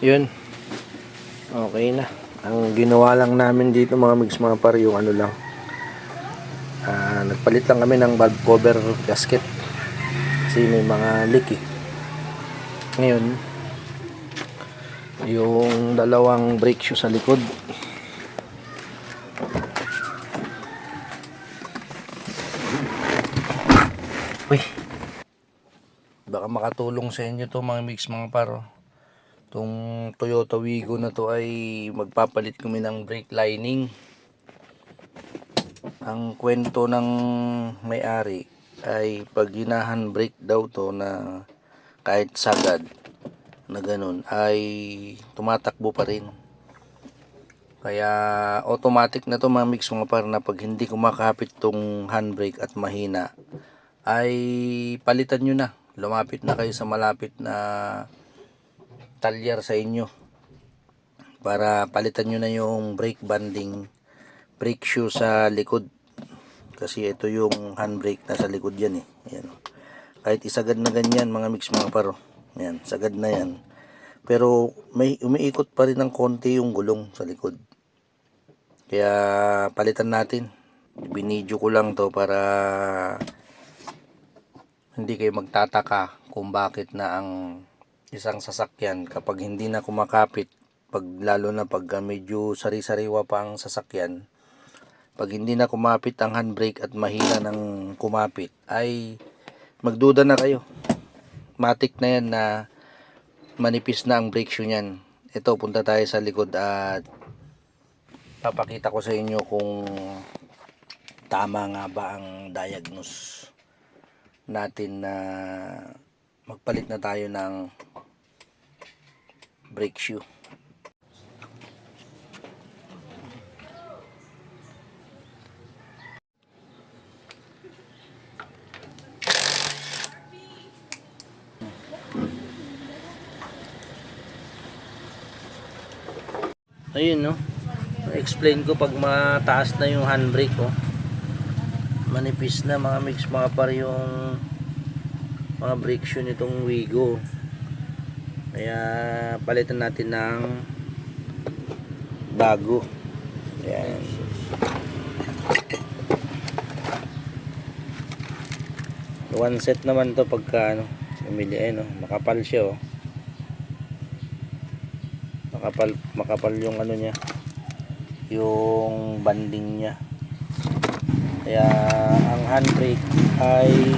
Yun. Okay na. Ang ginawa lang namin dito mga mix mga par yung ano lang. Ah, nagpalit lang kami ng valve cover gasket. Kasi may mga leak eh. Ngayon, yung dalawang brake shoe sa likod. Uy. Baka makatulong sa inyo to mga mix mga paro. Itong Toyota Wigo na to ay magpapalit kami ng brake lining. Ang kwento ng may-ari ay pag hinahan brake daw to na kahit sagad na ganun ay tumatakbo pa rin. Kaya automatic na to mga mix mga par na pag hindi kumakapit tong handbrake at mahina ay palitan nyo na. Lumapit na kayo sa malapit na talyar sa inyo para palitan nyo na yung brake banding brake shoe sa likod. Kasi ito yung handbrake na sa likod yan eh. Ayan. oh. kahit isagad na ganyan mga mix mga paro. Yan sagad na yan. Pero may umiikot pa rin ng konti yung gulong sa likod. Kaya palitan natin. Binidyo ko lang to para hindi kayo magtataka kung bakit na ang isang sasakyan. Kapag hindi na kumakapit pag lalo na pag uh, medyo sari-sariwa pa ang sasakyan pag hindi na kumapit ang handbrake at mahina ng kumapit ay magduda na kayo. Matik na yan na manipis na ang brake shoe niyan. Ito punta tayo sa likod at papakita ko sa inyo kung tama nga ba ang diagnose natin na magpalit na tayo ng brake shoe. Ayun no. Explain ko pag mataas na yung handbrake oh. Manipis na mga mix mga par yung mga brake shoe nitong Wigo. Kaya palitan natin ng bago. Ayan. One set naman to pagka ano, bumili ay no, makapal siya oh. Makapal makapal yung ano niya. Yung banding niya. Kaya ang handbrake ay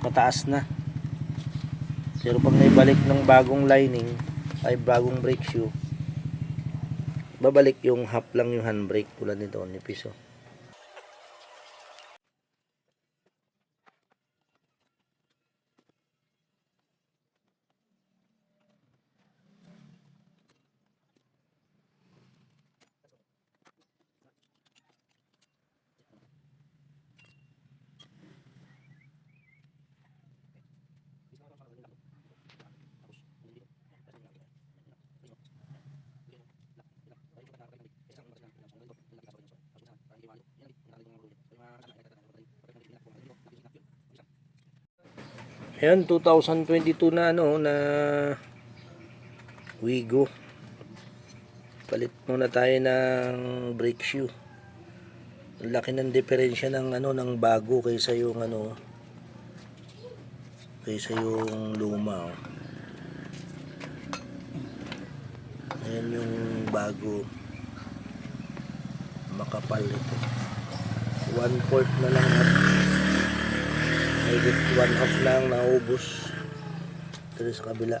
mataas na. Pero pag naibalik ng bagong lining, ay bagong brake shoe, babalik yung half lang yung handbrake tulad nito, nipis oh. Ayan, 2022 na ano, na Wigo. Palit muna tayo ng brake shoe. Laki ng diferensya ng ano ng bago kaysa yung ano kaysa yung luma. Oh. Ayan yung bago. Makapal ito. One fourth na lang at Higit one half lang naubos. Dito sa kabila.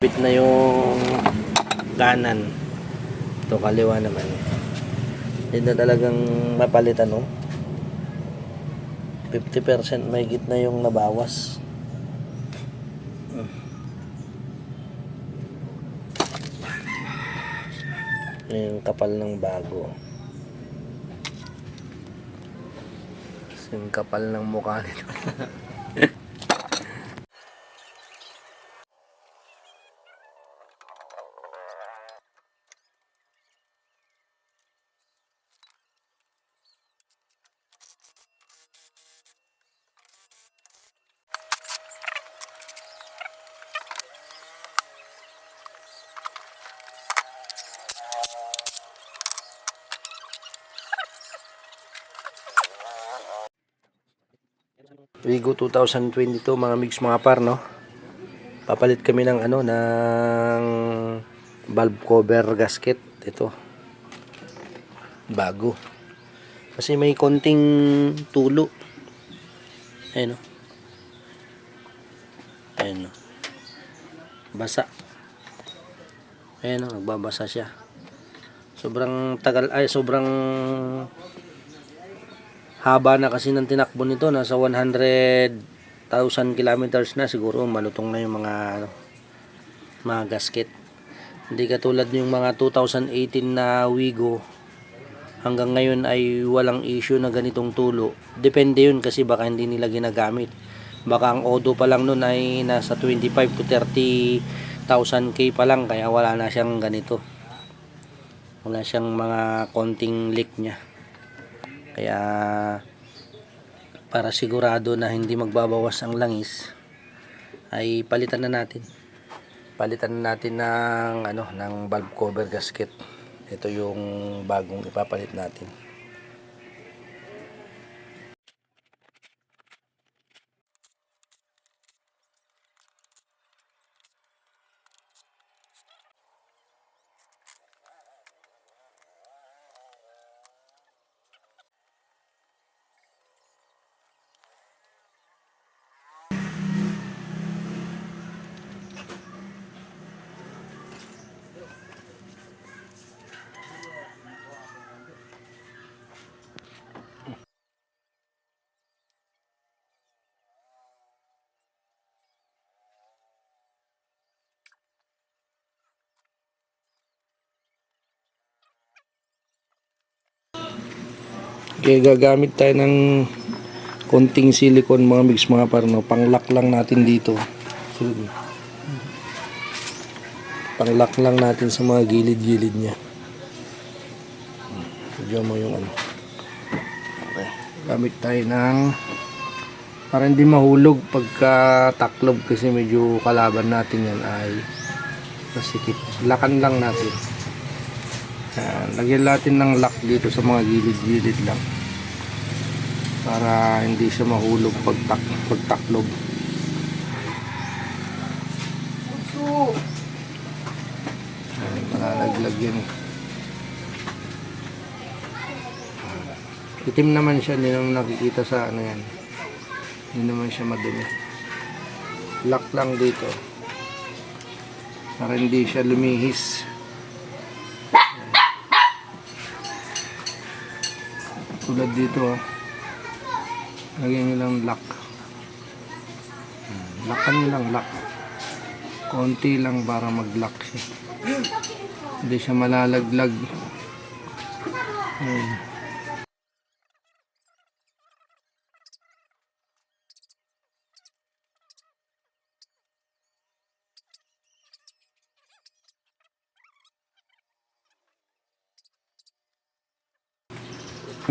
Bit na yung kanan. Ito kaliwa naman. Hindi na talagang mapalitan no. 50% may na yung nabawas. Yung kapal ng bago. Yung kapal ng mukha nito. Wigo 2022 mga mix mga par no. Papalit kami ng ano ng valve cover gasket ito. Bago. Kasi may konting tulo. Ayun no. Ayun no. Basa. Ayun no, nagbabasa siya. Sobrang tagal ay sobrang haba na kasi ng tinakbo nito. Nasa 100,000 kilometers na. Siguro malutong na yung mga ano, mga gasket. Hindi katulad yung mga 2018 na Wigo. Hanggang ngayon ay walang issue na ganitong tulo. Depende yun kasi baka hindi nila ginagamit. Baka ang odo pa lang nun ay nasa 25 to 30,000 k pa lang. Kaya wala na siyang ganito. Wala siyang mga konting leak niya kaya para sigurado na hindi magbabawas ang langis ay palitan na natin. Palitan na natin ng ano ng valve cover gasket. Ito yung bagong ipapalit natin. Okay, gagamit tayo ng konting silicone mga mix mga parno. Panglock lang natin dito. Sunod mo. Panglock lang natin sa mga gilid-gilid niya. Diyan mo yung ano. Okay. Gamit tayo ng para hindi mahulog pagka taklob kasi medyo kalaban natin yan ay masikip. Lakan lang natin. Yan. Lagyan natin ng lock dito sa mga gilid-gilid lang. Para hindi siya mahulog pag, tak pag taklob. Yan, malalaglag yan eh. Itim naman siya, hindi naman nakikita sa ano yan. Hindi naman siya madumi. Lock lang dito. Para hindi siya lumihis. Tulad dito ah. lagyan nyo lang lock Hmm, lockan nyo lang lock konti lang para mag lock siya hindi siya malalaglag Ayan.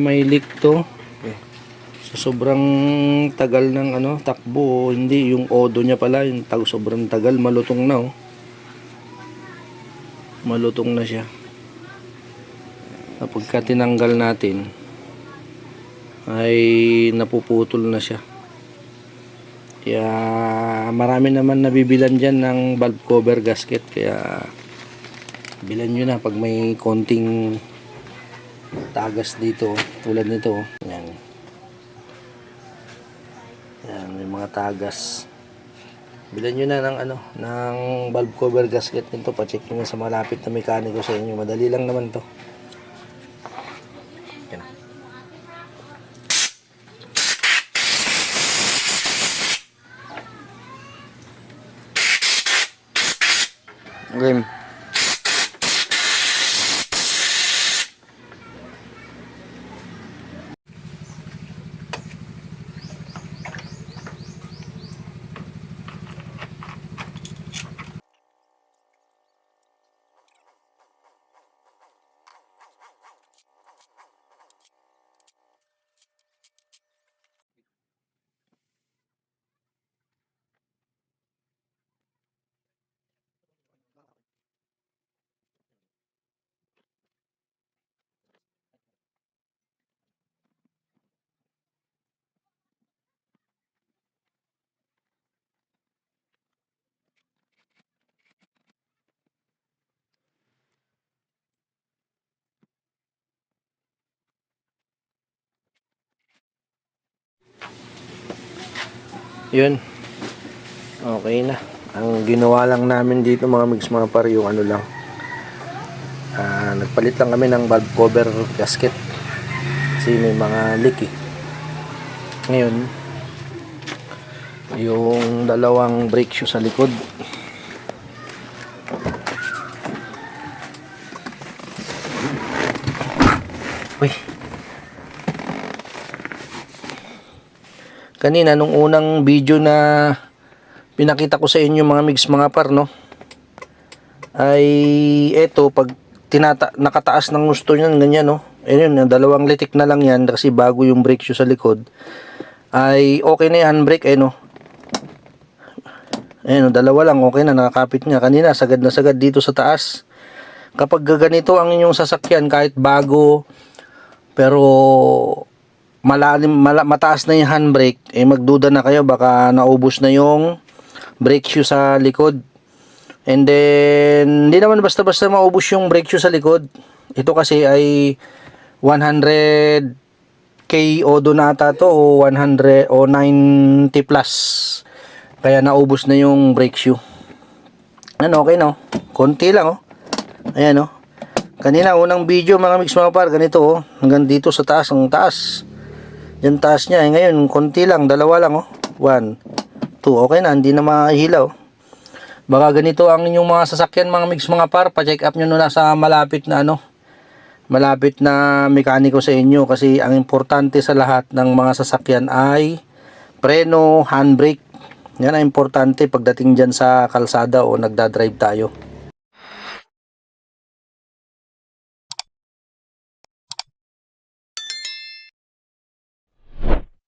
May leak to. Sa sobrang tagal ng ano takbo hindi yung odo niya pala yung tag sobrang tagal malutong na oh. Malutong na siya. Kapag ka tinanggal natin ay napuputol na siya. Kaya marami naman nabibilan dyan ng valve cover gasket kaya bilan nyo na pag may konting tagas dito tulad nito. Yan. Yan may mga tagas. Bilan nyo na ng ano ng valve cover gasket nito. Pa-check nyo na sa malapit na mekaniko sa inyo. Madali lang naman to Yun. Okay na. Ang ginawa lang namin dito mga mix mga par yung ano lang. Ah, nagpalit lang kami ng valve cover gasket. Kasi may mga leak eh. Ngayon, yung dalawang brake shoe sa likod. Uy. Kanina nung unang video na pinakita ko sa inyo mga mix mga par no? Ay eto pag tinata nakataas ng gusto niyan ganyan no? Ayun yun dalawang litik na lang yan kasi bago yung brake shoe sa likod. Ay okay na yan handbrake eh no? Ayun no, dalawa lang okay na nakakapit niya kanina sagad na sagad dito sa taas. Kapag ganito ang inyong sasakyan kahit bago pero malalim mala, mataas na yung handbrake eh magduda na kayo. Baka naubos na yung brake shoe sa likod. And then hindi naman basta-basta maubos yung brake shoe sa likod. Ito kasi ay 100 k odo na ata to o 100 o 90 plus. Kaya naubos na yung brake shoe. Ano okay no? Konti lang oh. Ayan oh. Kanina unang video mga mix mga par ganito oh. Hanggang dito sa taas ang taas yung taas niya eh, ngayon konti lang dalawa lang oh. 1 2 okay na hindi na mahilaw baka ganito ang inyong mga sasakyan mga mix mga par. Pa-check up nyo na sa malapit na ano malapit na mekaniko sa inyo. Kasi ang importante sa lahat ng mga sasakyan ay preno, handbrake. Yan ang importante pagdating dyan sa kalsada o nagdadrive tayo